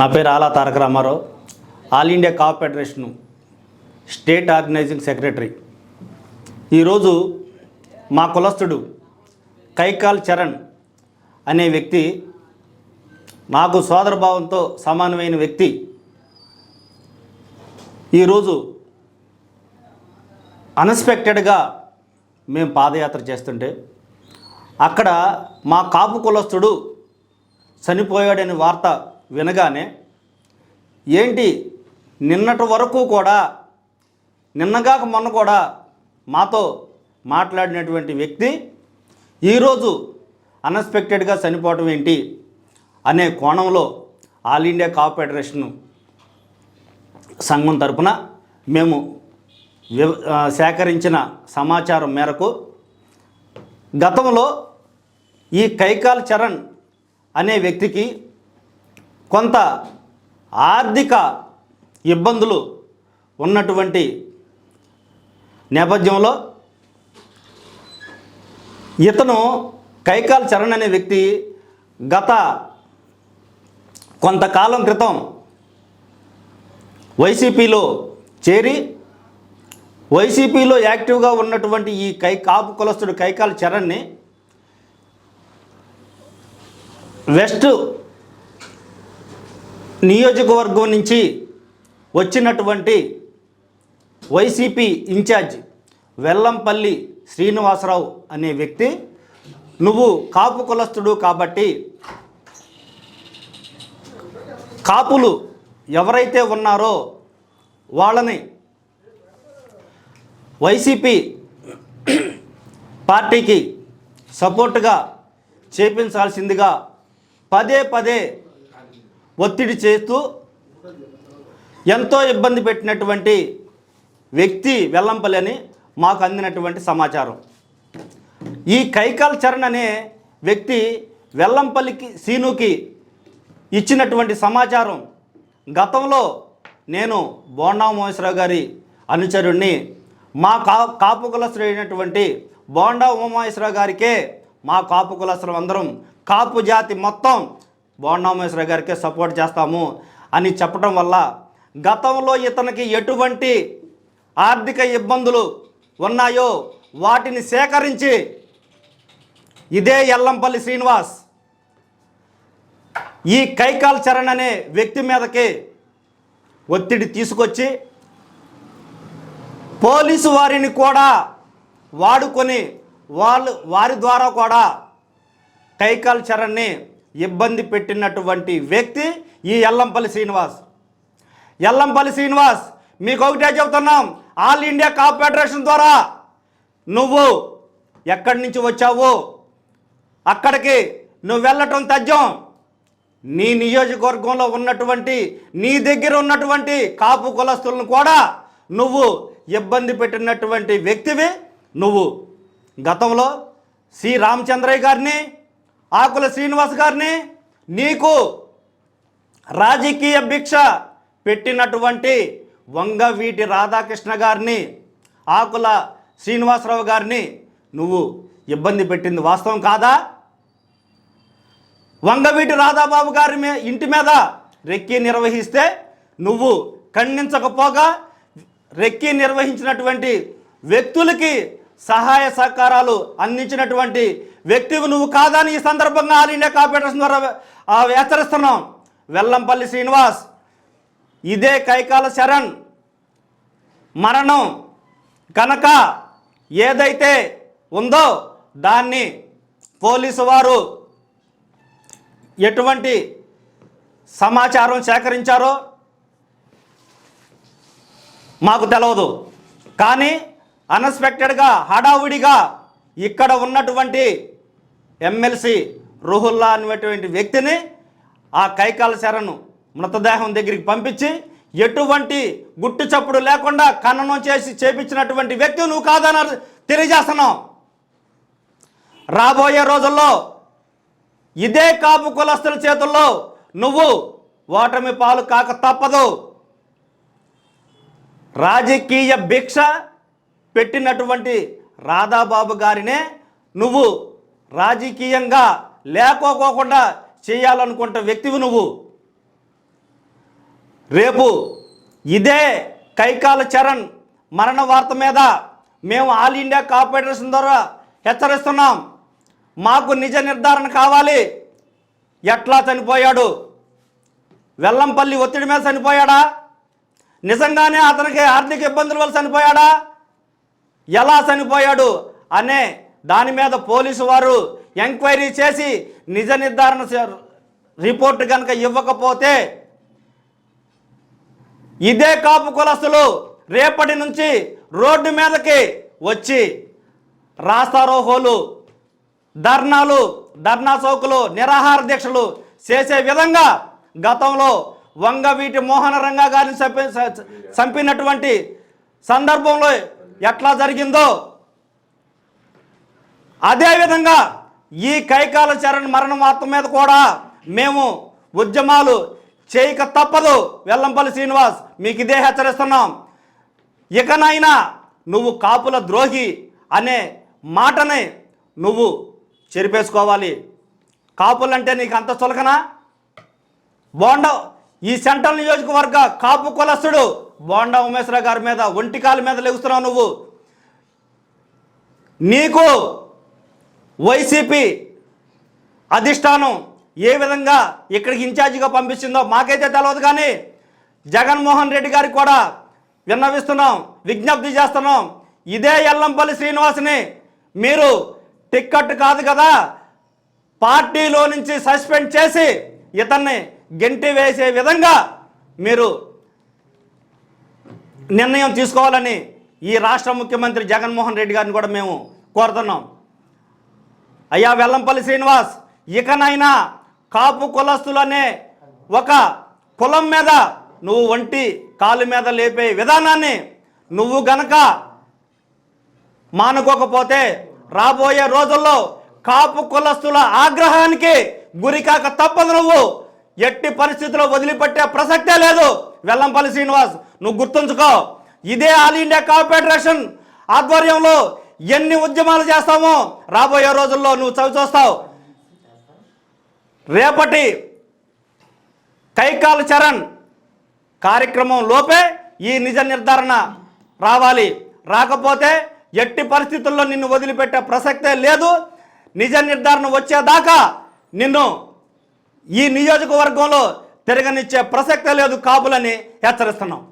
నా పేరు Ala Taraka Ramarao. All India Kapu federation state organising secretary. ఈరోజు మా కులస్తుడు కైకాల్ చరణ్ అనే వ్యక్తి నాకు సోదరభావంతో సమానమైన వ్యక్తి. ఈరోజు అన్ఎక్స్పెక్టెడ్గా మేము పాదయాత్ర చేస్తుంటే అక్కడ మా కాపు కులస్తుడు చనిపోయాడనే వార్త వినగానే ఏంటి? నిన్నటి వరకు కూడా నిన్నగాక మొన్న కూడా మాతో మాట్లాడినటువంటి వ్యక్తి ఈరోజు అన్ఎక్స్పెక్టెడ్గా చనిపోవటం ఏంటి? అనే కోణంలో ఆల్ ఇండియా కాప్ ఫెడరేషన్ సంఘం తరపున మేము సేకరించిన సమాచారం మేరకు గతంలో ఈ కైకాల్ చరణ్ అనే వ్యక్తికి కొంత ఆర్థిక ఇబ్బందులు ఉన్నటువంటి నేపథ్యంలో ఇతను కైకాల్ చరణ్ అనే వ్యక్తి గత కొంతకాలం క్రితం వైసీపీలో చేరి వైసీపీలో యాక్టివ్గా ఉన్నటువంటి ఈ కై కాపు కులస్తుడు కైకాల్ చరణ్ని వెస్ట్ నియోజకవర్గం నుంచి వచ్చినటువంటి వైసీపీ ఇన్ఛార్జ్ వెల్లంపల్లి శ్రీనివాసరావు అనే వ్యక్తి నువ్వు కాపు కులస్తుడు కాబట్టి కాపులు ఎవరైతే ఉన్నారో వాళ్ళని వైసీపీ పార్టీకి సపోర్ట్గా చేపించాల్సిందిగా పదే పదే ఒత్తిడి చేస్తూ ఎంతో ఇబ్బంది పెట్టినటువంటి వ్యక్తి వెల్లంపల్లి అని మాకు అందినటువంటి సమాచారం. ఈ కైకాల్ చరణ్ అనే వ్యక్తి వెల్లంపల్లికి సీనుకి ఇచ్చినటువంటి సమాచారం గతంలో నేను బోండా మహేశ్వరరావు గారి అనుచరుణ్ణి మా కా కాపు కులస్తుడైనటువంటి బోండా ఉమామహేశ్వరరావు గారికే మా కాపు కులస్తులం అందరం కాపు జాతి మొత్తం బోండామేశ్వర గారికి గారికే సపోర్ట్ చేస్తాము అని చెప్పడం వల్ల గతంలో ఇతనికి ఎటువంటి ఆర్థిక ఇబ్బందులు ఉన్నాయో వాటిని సేకరించి ఇదే ఎల్లంపల్లి శ్రీనివాస్ ఈ కైకాల్ చరణ్ అనే వ్యక్తి మీదకి ఒత్తిడి తీసుకొచ్చి పోలీసు వారిని కూడా వాడుకొని వాళ్ళు వారి ద్వారా కూడా కైకాల్ చరణ్ని ఇబ్బంది పెట్టినటువంటి వ్యక్తి ఈ ఎల్లంపల్లి శ్రీనివాస్. ఎల్లంపల్లి శ్రీనివాస్ మీకు ఒకటే చెబుతున్నాం ఆల్ ఇండియా కాప్ ఫెడరేషన్ ద్వారా నువ్వు ఎక్కడి నుంచి వచ్చావు? అక్కడికి నువ్వు వెళ్ళటం తజ్జం నీ నియోజకవర్గంలో ఉన్నటువంటి నీ దగ్గర ఉన్నటువంటి కాపు కులస్తులను కూడా నువ్వు ఇబ్బంది పెట్టినటువంటి వ్యక్తివి నువ్వు. గతంలో సి. రామచంద్రయ్య గారిని ఆకుల శ్రీనివాస్ గారిని నీకు రాజకీయ భిక్ష పెట్టినటువంటి వంగవీటి రాధాకృష్ణ గారిని ఆకుల శ్రీనివాసరావు గారిని నువ్వు ఇబ్బంది పెట్టింది వాస్తవం కాదా? వంగవీటి రాధాబాబు గారి మీ ఇంటి మీద రెక్కి నిర్వహిస్తే నువ్వు ఖండించకపోగా రెక్కి నిర్వహించినటువంటి వ్యక్తులకి సహాయ సహకారాలు అందించినటువంటి వ్యక్తివి నువ్వు కాదని ఈ సందర్భంగా ఆల్ ఇండియా కార్పొరేషన్ ద్వారా ఆ, హెచ్చరిస్తున్నాం వెల్లంపల్లి శ్రీనివాస్ ఇదే కైకాల శరణ్ మరణం కనుక ఏదైతే ఉందో దాన్ని పోలీసు వారు ఎటువంటి సమాచారం సేకరించారో మాకు తెలియదు కానీ అన్ఎక్స్పెక్టెడ్గా హడావుడిగా ఇక్కడ ఉన్నటువంటి ఎమ్మెల్సీ రుహుల్లా అనేటువంటి వ్యక్తిని ఆ కైకాల శరణు మృతదేహం దగ్గరికి పంపించి ఎటువంటి గుట్టు చప్పుడు లేకుండా ఖననం చేసి చేపించినటువంటి వ్యక్తి నువ్వు కాదని తెలియజేస్తున్నావు రాబోయే రోజుల్లో ఇదే కాపు కులస్తుల చేతుల్లో నువ్వు ఓటమి పాలు కాక తప్పదు. రాజకీయ భిక్ష పెట్టినటువంటి రాధాబాబు గారినే నువ్వు రాజకీయంగా లేకపోకుండా చేయాలనుకుంటే వ్యక్తివి నువ్వు. రేపు ఇదే కైకాల చరణ్ మరణ వార్త మీద మేము ఆల్ ఇండియా కార్పొరేషన్ ద్వారా హెచ్చరిస్తున్నాం. మాకు నిజ నిర్ధారణ కావాలి. ఎట్లా చనిపోయాడు? వెల్లంపల్లి ఒత్తిడి మీద చనిపోయాడా? నిజంగానే అతనికి ఆర్థిక ఇబ్బందుల వల్ల చనిపోయాడా? ఎలా చనిపోయాడు? అనే దాని మీద పోలీసు వారు ఎంక్వైరీ చేసి నిజ నిర్ధారణ రిపోర్ట్ కనుక ఇవ్వకపోతే ఇదే కాపు కులస్తులు రేపటి నుంచి రోడ్డు మీదకి వచ్చి రాస్తారోహోలు ధర్నాలు ధర్నా చౌకులు నిరాహార దీక్షలు చేసే విధంగా గతంలో వంగవీటి మోహన రంగా గారిని చంపినటువంటి సందర్భంలో ఎట్లా జరిగిందో అదేవిధంగా ఈ కైకాల చరణ్ మరణ వార్త మీద కూడా మేము ఉద్యమాలు చేయక తప్పదు. వెల్లంపల్లి శ్రీనివాస్ మీకు ఇదే హెచ్చరిస్తున్నాం. ఇకనైనా నువ్వు కాపుల ద్రోహి అనే మాటని నువ్వు చెరిపేసుకోవాలి. కాపులంటే నీకు అంత చులకనా బోండా ఈ సెంట్రల్ నియోజకవర్గ కాపు కులస్తుడు బోండా ఉమేశ్వర గారి మీద ఒంటికాల మీద లెగుస్తున్నావు నువ్వు. నీకు వైసీపీ అధిష్టానం ఏ విధంగా ఇక్కడికి ఇన్ఛార్జిగా పంపిస్తుందో మాకైతే తెలియదు కానీ జగన్మోహన్ రెడ్డి గారికి కూడా విన్నవిస్తున్నాం విజ్ఞప్తి చేస్తున్నాం. ఇదే ఎల్లంపల్లి శ్రీనివాస్ని మీరు టిక్కెట్ కాదు కదా పార్టీలో నుంచి సస్పెండ్ చేసి ఇతన్ని గెంటి వేసే విధంగా మీరు నిర్ణయం తీసుకోవాలని ఈ రాష్ట్ర ముఖ్యమంత్రి జగన్మోహన్ రెడ్డి గారిని కూడా మేము కోరుతున్నాం. అయ్యా వెల్లంపల్లి శ్రీనివాస్ ఇకనైనా కాపు కులస్తులనే ఒక కులం మీద నువ్వు వంటి కాలు మీద లేపే విధానాన్ని నువ్వు గనక మానుకోకపోతే రాబోయే రోజుల్లో కాపు కులస్తుల ఆగ్రహానికి గురికాక తప్పదు నువ్వు. ఎట్టి పరిస్థితుల్లో వదిలిపెట్టే ప్రసక్తే లేదు. వెల్లంపల్లి శ్రీనివాస్ నువ్వు గుర్తుంచుకో. ఇదే ఆల్ ఇండియా కాపు ఫెడరేషన్ ఆధ్వర్యంలో ఎన్ని ఉద్యమాలు చేస్తామో రాబోయే రోజుల్లో నువ్వు చవి చూస్తావు. రేపటి కైకాల చరణ్ కార్యక్రమం లోపే ఈ నిజ నిర్ధారణ రావాలి. రాకపోతే ఎట్టి పరిస్థితుల్లో నిన్ను వదిలిపెట్టే ప్రసక్తే లేదు. నిజ నిర్ధారణ వచ్చేదాకా నిన్ను ఈ నియోజకవర్గంలో తిరగనిచ్చే ప్రసక్తే లేదు కాపులని హెచ్చరిస్తున్నాం.